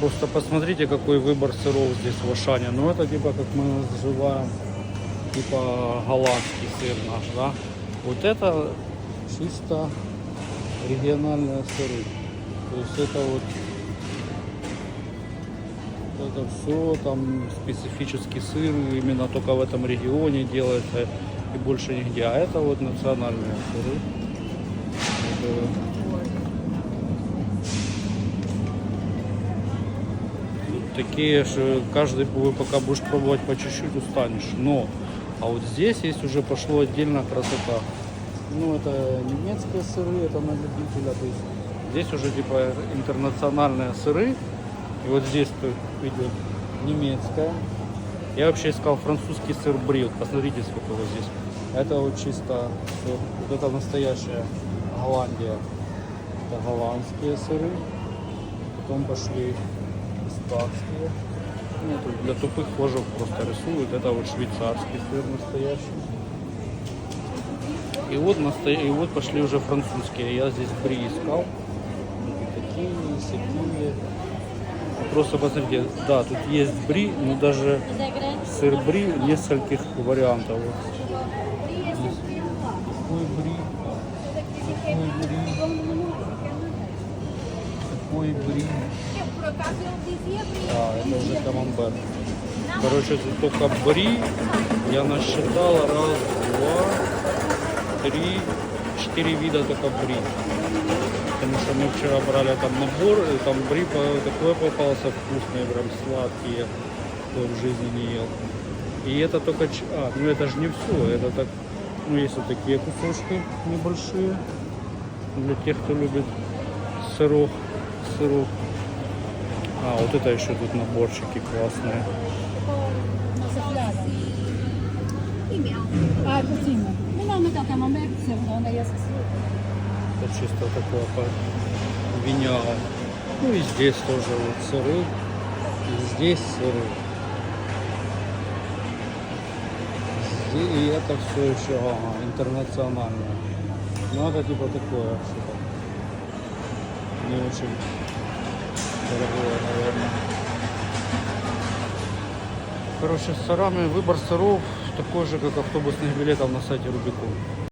Просто посмотрите, какой выбор сыров здесь в Ашане. Ну, это типа, как мы называем, типа голландский сыр наш, да? Вот это чисто региональные сыры. То есть это вот это все там специфический сыр именно только в этом регионе делается и больше нигде. А это вот национальные сыры. Такие же, каждый пока будешь пробовать по чуть-чуть устанешь. Но, а вот здесь есть уже пошло отдельно красота. Ну, это немецкие сыры, это на любителя. То есть здесь уже типа интернациональные сыры. И вот здесь идет немецкая. Я вообще искал французский сыр бри. Вот посмотрите, сколько его здесь. Это вот чисто, вот это настоящая Голландия. Это голландские сыры. Потом пошли испанские. Ну, для тупых кожев просто рисуют. Это вот швейцарский сыр настоящий. И вот, насто... и вот пошли уже французские. Я здесь бри искал. Такие, и. Просто посмотрите, да, тут есть бри, но даже сыр бри нескольких вариантов. Вот. Такой бри, такой бри, такой бри. А, это уже камамбер. Короче, тут только бри. Я насчитал раз, два, три, четыре вида только бри. Потому что мы вчера брали там набор, и там бри такой попался вкусный, прям сладкий, кто в жизни не ел. И это только, а, ну это же не все, это так, ну есть вот такие кусочки небольшие, для тех, кто любит сырок, сырок. А, вот это еще тут наборчики классные. А Это чисто такое по виняло. Ну и здесь тоже вот сыры. И здесь сыры. И это все еще ага, интернациональное. Ну это типа такое что-то. Не очень дорогое, наверное. Короче, с сырами выбор сыров такой же, как автобусных билетов на сайте Рубикон.